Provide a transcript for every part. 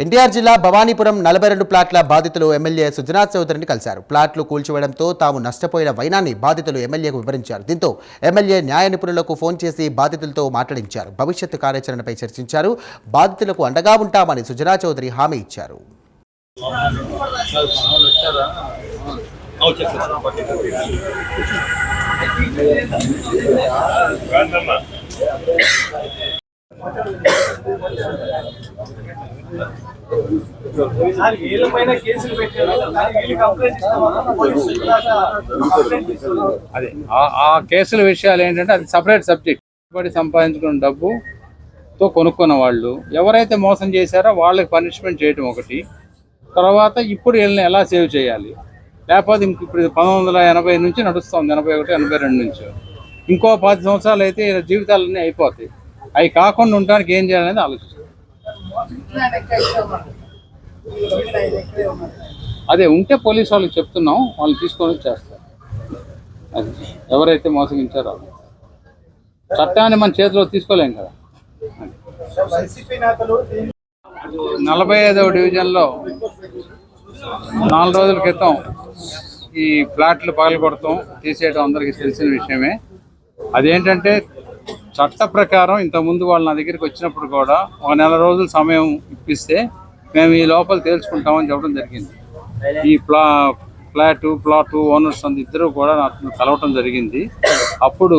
ఎన్టీఆర్ జిల్లా భవానీపురం నలభై రెండు ప్లాట్ల బాధితులు ఎమ్మెల్యే సుజనాథ్ చౌదరిని కలిశారు. ప్లాట్లు కూల్చివేయడంతో తాము నష్టపోయిన వైనాన్ని బాధితులు ఎమ్మెల్యేకు వివరించారు. దీంతో ఎమ్మెల్యే న్యాయ నిపుణులకు ఫోన్ చేసి బాధితులతో మాట్లాడించారు. భవిష్యత్తు కార్యాచరణపై చర్చించారు. బాధితులకు అండగా ఉంటామని సుజనా చౌదరి హామీ ఇచ్చారు. సార్ వీళ్ళ పైన కేసులు పెట్టారు. వీళ్ళు కంప్లైంట్ కంప్లైంట్ ఇస్తున్నారు ఆ- కేసుల విషయాలు ఏంటంటే అది సపరేట్ సబ్జెక్ట్ పడి సంపాదించుకున్న డబ్బుతో కొనుక్కున్న వాళ్ళు ఎవరైతే మోసం చేశారో వాళ్ళకి పనిష్మెంట్ చేయడం ఒకటి. తర్వాత ఇప్పుడు వీళ్ళని ఎలా సేవ్ చేయాలి? లేకపోతే ఇంక ఇప్పుడు పంతొమ్మిది వందల ఎనభై నుంచి నడుస్తుంది. ఎనభై ఒకటి ఎనభై రెండు నుంచి. ఇంకో పది సంవత్సరాలు అయితే జీవితాలన్నీ అయిపోతాయి. అవి కాకుండా ఉండడానికి ఏం చేయాలనేది ఆలోచిస్తాం. అదే ఉంటే పోలీస్ వాళ్ళకి చెప్తున్నాం వాళ్ళు తీసుకొని చేస్తారు. అది ఎవరైతే మోసగించారో. చట్టాన్ని మన చేతిలో తీసుకోలేం కదా. నలభై ఐదవ డివిజన్లో నాలుగు రోజుల క్రితం ఈ ఫ్లాట్లు పగలగొడతాం తీసేయడం అందరికీ తెలిసిన విషయమే. అదేంటంటే చట్ట ప్రకారం ఇంతకుముందు వాళ్ళు నా దగ్గరికి వచ్చినప్పుడు కూడా ఒక నెల రోజులు సమయం ఇప్పిస్తే మేము ఈ లోపల తేల్చుకుంటామని చెప్పడం జరిగింది. ఈ ప్లా ఫ్లాటు ప్లాటు ఓనర్స్ అంత ఇద్దరు కూడా నాకు కలవటం జరిగింది. అప్పుడు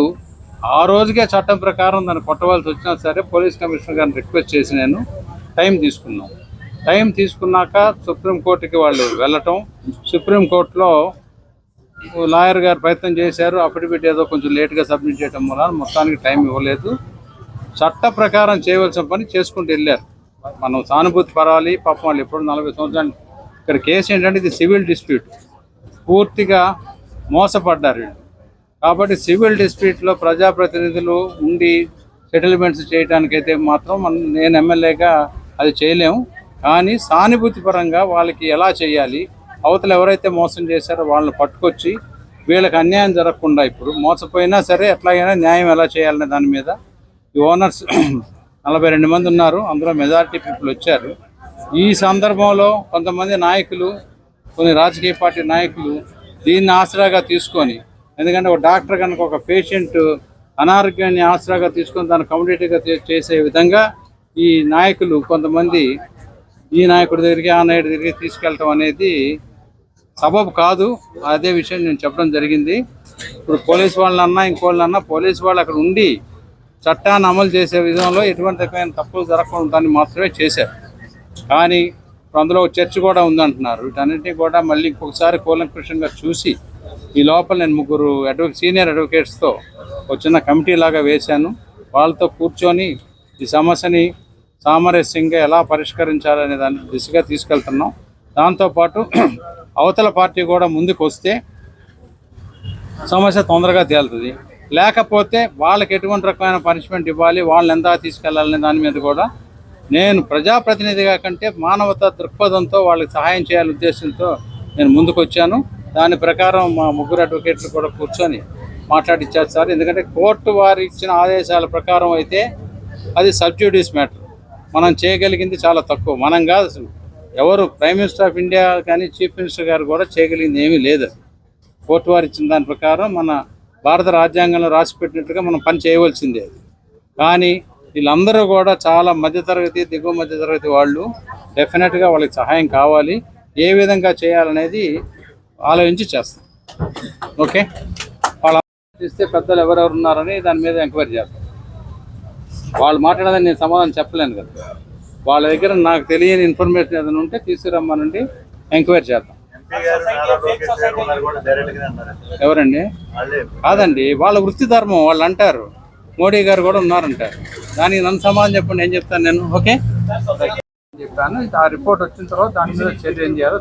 ఆ రోజుకే చట్టం ప్రకారం దాన్ని కొట్టవలసి వచ్చినా సరే పోలీస్ కమిషనర్ గారిని రిక్వెస్ట్ చేసి నేను టైం తీసుకున్నాం. టైం తీసుకున్నాక సుప్రీంకోర్టుకి వాళ్ళు వెళ్ళటం. సుప్రీంకోర్టులో లాయర్ గారు ప్రయత్నం చేశారు. అఫిడవిట్ ఏదో కొంచెం లేట్గా సబ్మిట్ చేయడం వల్ల మొత్తానికి టైం ఇవ్వలేదు. చట్ట ప్రకారం చేయవలసిన పని చేసుకుంటూ వెళ్ళారు. మనం సానుభూతి పరాలి. పాపం వాళ్ళు ఎప్పుడు నలభై సంవత్సరాలు ఇక్కడ కేసు ఏంటంటే ఇది సివిల్ డిస్ప్యూట్ పూర్తిగా మోసపడ్డారు వీళ్ళు. కాబట్టి సివిల్ డిస్ప్యూట్లో ప్రజాప్రతినిధులు ఉండి సెటిల్మెంట్స్ చేయడానికైతే మాత్రం మనం నేను ఎమ్మెల్యేగా అది చేయలేము. కానీ సానుభూతి పరంగా వాళ్ళకి ఎలా చేయాలి? అవతల ఎవరైతే మోసం చేశారో వాళ్ళని పట్టుకొచ్చి వీళ్ళకి అన్యాయం జరగకుండా ఇప్పుడు మోసపోయినా సరే ఎట్లాగైనా న్యాయం ఎలా చేయాలనే దాని మీద ఈ ఓనర్స్ నలభై రెండు మంది ఉన్నారు. అందులో మెజారిటీ పీపుల్ వచ్చారు. ఈ సందర్భంలో కొంతమంది నాయకులు కొన్ని రాజకీయ పార్టీ నాయకులు దీన్ని ఆసరాగా తీసుకొని ఎందుకంటే ఒక డాక్టర్ కనుక ఒక పేషెంట్ అనారోగ్యాన్ని ఆసరాగా తీసుకొని దాన్ని కమ్యూనిటీగా చేసే విధంగా ఈ నాయకులు కొంతమంది ఈ నాయకుడి దగ్గరికి ఆ నాయకుడి దగ్గరికి తీసుకెళ్ళటం అనేది సబబు కాదు అదే విషయం నేను చెప్పడం జరిగింది. ఇప్పుడు పోలీస్ వాళ్ళన్నా ఇంకోళ్ళన్నా పోలీస్ వాళ్ళు అక్కడ ఉండి చట్టాన్ని అమలు చేసే విధంలో ఎటువంటి రకమైన తప్పులు జరగకుండా దాన్ని మాత్రమే చేశారు. కానీ ఇప్పుడు అందులో చర్చ కూడా ఉందంటున్నారు. వీటన్నిటినీ కూడా మళ్ళీ ఇంకొకసారి కూలంకృషంగా చూసి ఈ లోపల నేను ముగ్గురు అడ్వకే సీనియర్ అడ్వకేట్స్తో ఒక చిన్న కమిటీ లాగా వేశాను. వాళ్ళతో కూర్చొని ఈ సమస్యని సామరస్యంగా ఎలా పరిష్కరించాలనే దాని దిశగా తీసుకెళ్తున్నాం. దాంతోపాటు అవతల పార్టీ కూడా ముందుకు వస్తే సమస్య తొందరగా తేలుతుంది. లేకపోతే వాళ్ళకి ఎటువంటి రకమైన పనిష్మెంట్ ఇవ్వాలి వాళ్ళని ఎంత తీసుకెళ్ళాలనే దాని మీద కూడా నేను ప్రజాప్రతినిధిగా కంటే మానవతా దృక్పథంతో వాళ్ళకి సహాయం చేయాలి ఉద్దేశంతో నేను ముందుకు వచ్చాను దాని ప్రకారం మా ముగ్గురు అడ్వకేట్లు కూడా కూర్చొని మాట్లాడిచ్చేస్తారు ఎందుకంటే కోర్టు వారు ఇచ్చిన ఆదేశాల ప్రకారం అయితే అది సబ్జ్యూడిస్ మ్యాటర్ మనం చేయగలిగింది చాలా తక్కువ. మనం కాదు అసలు. ఎవరు ప్రైమ్ మినిస్టర్ ఆఫ్ ఇండియా కానీ చీఫ్ మినిస్టర్ గారు కూడా చేయగలిగింది ఏమీ లేదు. కోర్టు వారు ఇచ్చిన దాని ప్రకారం మన భారత రాజ్యాంగంలో రాసి పెట్టినట్టుగా మనం పని చేయవలసిందే అది. కానీ వీళ్ళందరూ కూడా చాలా మధ్యతరగతి దిగువ మధ్యతరగతి వాళ్ళు డెఫినెట్గా వాళ్ళకి సహాయం కావాలి. ఏ విధంగా చేయాలనేది ఆలోచించి చేస్తాం. ఓకే? వాళ్ళ ఇస్తే పెద్దలు ఎవరెవరు ఉన్నారని దాని మీద ఎంక్వైరీ చేస్తాం. వాళ్ళు మాట్లాడదని నేను సమాధానం చెప్పలేను కదా. వాళ్ళ దగ్గర నాకు తెలియని ఇన్ఫర్మేషన్ ఏదైనా ఉంటే తీసుకురమ్మనండి ఎంక్వైరీ చేద్దాం. ఎవరండి? కాదండి వాళ్ళ వృత్తి ధర్మం వాళ్ళు అంటారు. మోడీ గారు కూడా ఉన్నారంటారు. దానికి నన్ను సమాధానం చెప్పండి ఏం చెప్తాను నేను? ఓకే? చెప్పాను. ఆ రిపోర్ట్ వచ్చిన తర్వాత దాని మీద చర్య ఏం చేయాలో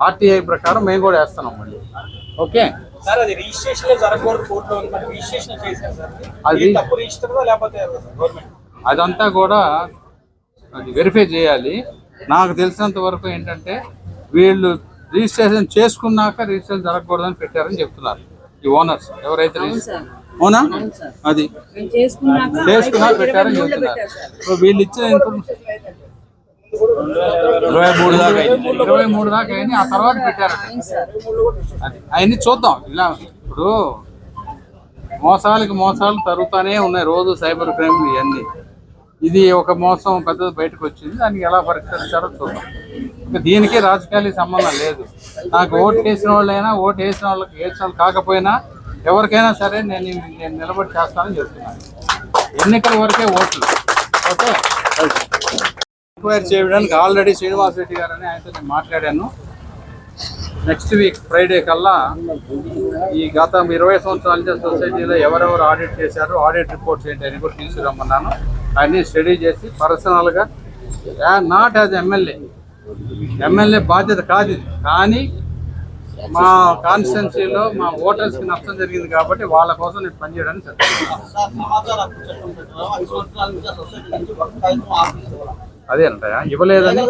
ఆర్టీఐ ప్రకారం మేము కూడా వేస్తున్నాం మళ్ళీ. ఓకే? సార్ అది రిజిస్ట్రేషన్ అదంతా కూడా అది వెరిఫై చేయాలి. నాకు తెలిసినంత వరకు ఏంటంటే వీళ్ళు రిజిస్ట్రేషన్ చేసుకున్నాక రిజిస్ట్రేషన్ జరగకూడదని పెట్టారని చెప్తున్నారు ఈ ఓనర్స్ ఎవరైతే అవునా అది. చేసుకున్నాక ఇరవై పెట్టారని చెప్తున్నారు. వీళ్ళు ఇచ్చిన ఇన్ఫర్మేషన్ ఇరవై మూడు దాకా అయింది. ఇరవై మూడు దాకా అయింది. ఆ తర్వాత పెట్టారు అది. అవన్నీ చూద్దాం. ఇలా ఇప్పుడు మోసాలకి మోసాలు తరుగుతానే ఉన్నాయి. రోజు సైబర్ క్రైమ్ ఇవన్నీ. ఇది ఒక మోసం పెద్దది బయటకు వచ్చింది. దానికి ఎలా పరిష్కరిస్తారో చూద్దాం. ఇంకా దీనికి రాజకీయాలకి సంబంధం లేదు. నాకు ఓటు వేసిన వాళ్ళైనా ఓటు వేసిన వాళ్ళకి వేసిన వాళ్ళు కాకపోయినా ఎవరికైనా సరే నేను నేను నిలబడి చేస్తానని చెప్తున్నాను. ఎన్నికల వరకే ఓట్లు. ఓకే? ఎంక్వైరీ చేయడానికి ఆల్రెడీ శ్రీనివాస్ రెడ్డి గారు అని ఆయనతో నేను మాట్లాడాను. నెక్స్ట్ వీక్ ఫ్రైడే కల్లా ఈ గత ఇరవై సంవత్సరాల నుంచి సొసైటీలో ఎవరెవరు ఆడిట్ చేశారు ఆడిట్ రిపోర్ట్స్ ఏంటి అని కూడా తీసుకురమ్మన్నాను. అన్నీ స్టడీ చేసి పర్సనల్గా. Not as MLA. ఎమ్మెల్యే బాధ్యత కాదు ఇది. కానీ మా కాన్స్టిట్యున్సీలో మా ఓటర్స్కి నష్టం జరిగింది కాబట్టి వాళ్ళ కోసం నేను పనిచేయడానికి అదే అంటాయా ఇవ్వలేదని.